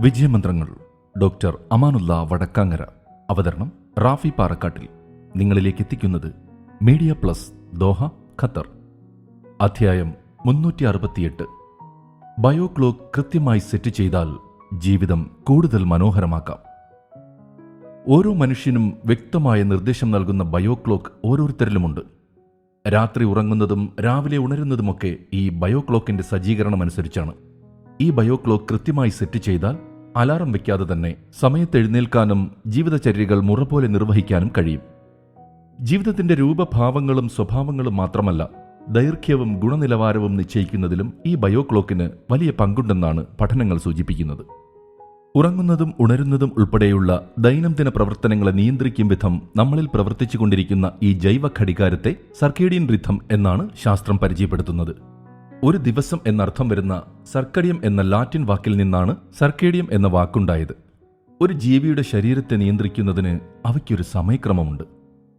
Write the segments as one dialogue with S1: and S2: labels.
S1: വിജയമന്ത്രങ്ങൾ doctor Amanullah Vadakkangara. അവതരണം റാഫി പാറക്കാട്ടിൽ. നിങ്ങളിലേക്ക് എത്തിക്കുന്നത് മീഡിയ പ്ലസ് ദോഹ ഖത്തർ. അധ്യായം മുന്നൂറ്റി അറുപത്തിയെട്ട് ബയോ ക്ലോക്ക് കൃത്യമായി സെറ്റ് ചെയ്താൽ ജീവിതം കൂടുതൽ മനോഹരമാക്കാം. ഓരോ മനുഷ്യനും വ്യക്തമായ നിർദ്ദേശം നൽകുന്ന ബയോ ക്ലോക്ക് ഓരോരുത്തരിലുമുണ്ട്. രാത്രി ഉറങ്ങുന്നതും രാവിലെ ഉണരുന്നതുമൊക്കെ ഈ ബയോ സജ്ജീകരണം അനുസരിച്ചാണ് ഈ ബയോ ക്ലോക്ക് കൃത്യമായി സെറ്റ് ചെയ്താൽ അലാറം വയ്ക്കാതെ തന്നെ സമയത്ത് എഴുന്നേൽക്കാനും ജീവിതചര്യകൾ മുറ പോലെ നിർവഹിക്കാനും കഴിയും. ജീവിതത്തിന്റെ രൂപഭാവങ്ങളും സ്വഭാവങ്ങളും മാത്രമല്ല ദൈർഘ്യവും ഗുണനിലവാരവും നിശ്ചയിക്കുന്നതിലും ഈ ബയോക്ലോക്കിന് വലിയ പങ്കുണ്ടെന്നാണ് പഠനങ്ങൾ സൂചിപ്പിക്കുന്നത്. ഉറങ്ങുന്നതും ഉണരുന്നതും ഉൾപ്പെടെയുള്ള ദൈനംദിന പ്രവർത്തനങ്ങളെ നിയന്ത്രിക്കും വിധം നമ്മളിൽ പ്രവർത്തിച്ചുകൊണ്ടിരിക്കുന്ന ഈ ജൈവ ഘടികാരത്തെ സർക്കേഡിയൻ റിഥം എന്നാണ് ശാസ്ത്രം പരിചയപ്പെടുത്തുന്നത്. ഒരു ദിവസം എന്നർത്ഥം വരുന്ന സർക്കഡിയം എന്ന ലാറ്റിൻ വാക്കിൽ നിന്നാണ് സർക്കേഡിയം എന്ന വാക്കുണ്ടായത്. ഒരു ജീവിയുടെ ശരീരത്തെ നിയന്ത്രിക്കുന്നതിന് അവയ്ക്കൊരു സമയക്രമമുണ്ട്.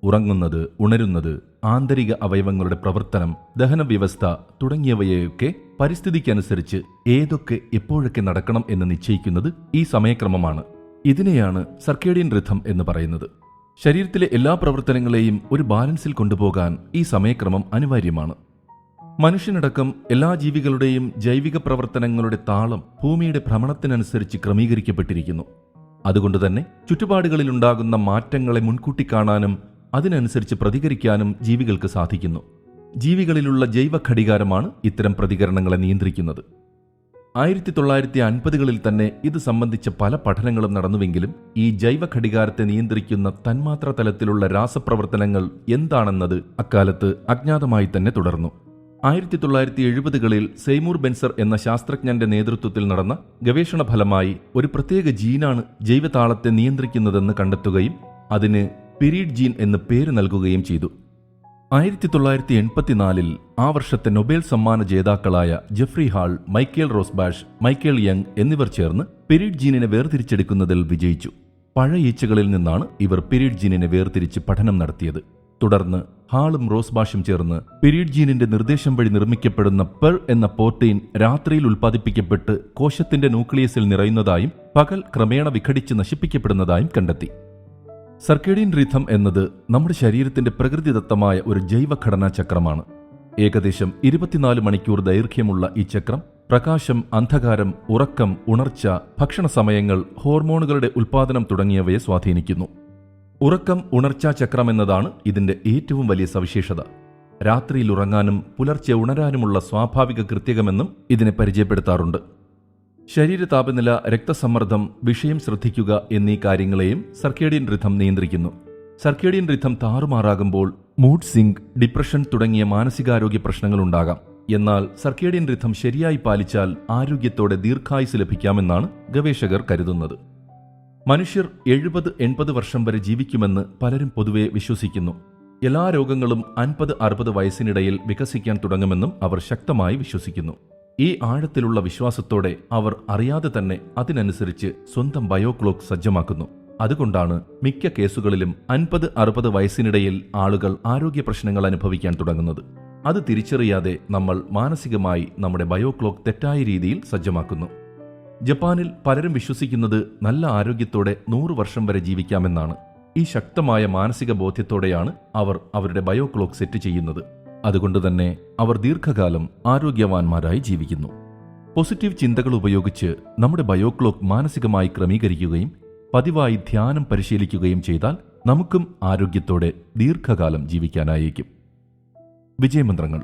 S1: ഉറങ്ങുന്നത് ഉണരുന്നത് ആന്തരിക അവയവങ്ങളുടെ പ്രവർത്തനം ദഹന വ്യവസ്ഥ തുടങ്ങിയവയൊക്കെ പരിസ്ഥിതിക്കനുസരിച്ച് ഏതൊക്കെ എപ്പോഴൊക്കെ നടക്കണം എന്ന് നിശ്ചയിക്കുന്നത് ഈ സമയക്രമമാണ്. ഇതിനെയാണ് സർക്കേഡിയൻ റിഥം എന്ന് പറയുന്നത്. ശരീരത്തിലെ എല്ലാ പ്രവർത്തനങ്ങളെയും ഒരു ബാലൻസിൽ കൊണ്ടുപോകാൻ ഈ സമയക്രമം അനിവാര്യമാണ്. മനുഷ്യനടക്കം എല്ലാ ജീവികളുടെയും ജൈവിക പ്രവർത്തനങ്ങളുടെ താളം ഭൂമിയുടെ ഭ്രമണത്തിനനുസരിച്ച് ക്രമീകരിക്കപ്പെട്ടിരിക്കുന്നു. അതുകൊണ്ടുതന്നെ ചുറ്റുപാടുകളിലുണ്ടാകുന്ന മാറ്റങ്ങളെ മുൻകൂട്ടി കാണാനും അതിനനുസരിച്ച് പ്രതികരിക്കാനും ജീവികൾക്ക് സാധിക്കുന്നു. ജീവികളിലുള്ള ജൈവ ഘടികാരമാണ് ഇത്തരം പ്രതികരണങ്ങളെ നിയന്ത്രിക്കുന്നത്. ആയിരത്തി തൊള്ളായിരത്തി അൻപതുകളിൽ തന്നെ ഇത് സംബന്ധിച്ച പല പഠനങ്ങളും നടന്നുവെങ്കിലും ഈ ജൈവ ഘടികാരത്തെ നിയന്ത്രിക്കുന്ന തന്മാത്ര തലത്തിലുള്ള രാസപ്രവർത്തനങ്ങൾ എന്താണെന്നത് അക്കാലത്ത് അജ്ഞാതമായി തന്നെ തുടർന്നു. ആയിരത്തി തൊള്ളായിരത്തി എഴുപതുകളിൽ സെയ്മൂർ ബെൻസർ എന്ന ശാസ്ത്രജ്ഞന്റെ നേതൃത്വത്തിൽ നടന്ന ഗവേഷണ ഫലമായി ഒരു പ്രത്യേക ജീനാണ് ജൈവതാളത്തെ നിയന്ത്രിക്കുന്നതെന്ന് കണ്ടെത്തുകയും അതിന് പിരീഡ് ജീൻ എന്ന് പേര് നൽകുകയും ചെയ്തു. ആയിരത്തി തൊള്ളായിരത്തി എൺപത്തിനാലിൽ ആ വർഷത്തെ നൊബേൽ സമ്മാന ജേതാക്കളായ Jeffrey Hall Michael Rosbash Michael Young എന്നിവർ ചേർന്ന് പിരീഡ് ജീനിനെ വേർതിരിച്ചെടുക്കുന്നതിൽ വിജയിച്ചു. പഴയ ഈച്ചകളിൽ നിന്നാണ് ഇവർ പിരീഡ് ജീനിനെ വേർതിരിച്ച് പഠനം നടത്തിയത്. തുടർന്ന് ഹാളും റോസ്ബാഷും ചേർന്ന് പിരീഡ് ജീനിന്റെ നിർദ്ദേശം വഴി നിർമ്മിക്കപ്പെടുന്ന പെർ എന്ന പ്രോട്ടീൻ രാത്രിയിൽ ഉൽപ്പാദിപ്പിക്കപ്പെട്ട് കോശത്തിന്റെ ന്യൂക്ലിയസിൽ നിറയുന്നതായും പകൽ ക്രമേണ വിഘടിച്ച് നശിപ്പിക്കപ്പെടുന്നതായും കണ്ടെത്തി. സർക്കേഡിയൻ റിഥം എന്നത് നമ്മുടെ ശരീരത്തിന്റെ പ്രകൃതിദത്തമായ ഒരു ജൈവഘടനാ ചക്രമാണ്. ഏകദേശം ഇരുപത്തിനാല് മണിക്കൂർ ദൈർഘ്യമുള്ള ഈ ചക്രം പ്രകാശം അന്ധകാരം ഉറക്കം ഉണർച്ച ഭക്ഷണ സമയങ്ങൾ ഹോർമോണുകളുടെ ഉൽപ്പാദനം തുടങ്ങിയവയെ സ്വാധീനിക്കുന്നു. ഉറക്കം ഉണർച്ചാ ചക്രം എന്നതാണ് ഇതിന്റെ ഏറ്റവും വലിയ സവിശേഷത. രാത്രിയിൽ ഉറങ്ങാനും പുലർച്ചെ ഉണരാനുമുള്ള സ്വാഭാവിക കൃത്യകമെന്നും ഇതിനെ പരിചയപ്പെടുത്താറുണ്ട്. ശരീര താപനില രക്തസമ്മർദ്ദം വിഷയം ശ്രദ്ധിക്കുക എന്നീ കാര്യങ്ങളെയും സർക്കേഡിയൻ റിഥം നിയന്ത്രിക്കുന്നു. സർക്കേഡിയൻ റിഥം താറുമാറാകുമ്പോൾ മൂഡ് സിങ്ക് ഡിപ്രഷൻ തുടങ്ങിയ മാനസികാരോഗ്യ പ്രശ്നങ്ങൾ ഉണ്ടാകാം. എന്നാൽ സർക്കേഡിയൻ റിഥം ശരിയായി പാലിച്ചാൽ ആരോഗ്യത്തോടെ ദീർഘായുസ് ലഭിക്കാമെന്നാണ് ഗവേഷകർ കരുതുന്നത്. മനുഷ്യർ എഴുപത് എൺപത് വർഷം വരെ ജീവിക്കുമെന്ന് പലരും പൊതുവെ വിശ്വസിക്കുന്നു. എല്ലാ രോഗങ്ങളും അൻപത് അറുപത് വയസ്സിനിടയിൽ വികസിക്കാൻ തുടങ്ങുമെന്നും അവർ ശക്തമായി വിശ്വസിക്കുന്നു. ഈ ആഴത്തിലുള്ള വിശ്വാസത്തോടെ അവർ അറിയാതെ തന്നെ അതിനനുസരിച്ച് സ്വന്തം ബയോക്ലോക്ക് സജ്ജമാക്കുന്നു. അതുകൊണ്ടാണ് മിക്ക കേസുകളിലും അൻപത് അറുപത് വയസ്സിനിടയിൽ ആളുകൾ ആരോഗ്യ പ്രശ്നങ്ങൾ അനുഭവിക്കാൻ തുടങ്ങുന്നത്. അത് തിരിച്ചറിയാതെ നമ്മൾ മാനസികമായി നമ്മുടെ ബയോക്ലോക്ക് തെറ്റായ രീതിയിൽ സജ്ജമാക്കുന്നു. ജപ്പാനിൽ പലരും വിശ്വസിക്കുന്നത് നല്ല ആരോഗ്യത്തോടെ നൂറു വർഷം വരെ ജീവിക്കാമെന്നാണ്. ഈ ശക്തമായ മാനസിക ബോധ്യത്തോടെയാണ് അവർ അവരുടെ ബയോ ക്ലോക്ക് സെറ്റ് ചെയ്യുന്നത്. അതുകൊണ്ട് തന്നെ അവർ ദീർഘകാലം ആരോഗ്യവാന്മാരായി ജീവിക്കുന്നു. പോസിറ്റീവ് ചിന്തകൾ ഉപയോഗിച്ച് നമ്മുടെ ബയോ ക്ലോക്ക് മാനസികമായി ക്രമീകരിക്കുകയും പതിവായി ധ്യാനം പരിശീലിക്കുകയും ചെയ്താൽ നമുക്കും ആരോഗ്യത്തോടെ ദീർഘകാലം ജീവിക്കാനായേക്കും. വിജയമന്ത്രങ്ങൾ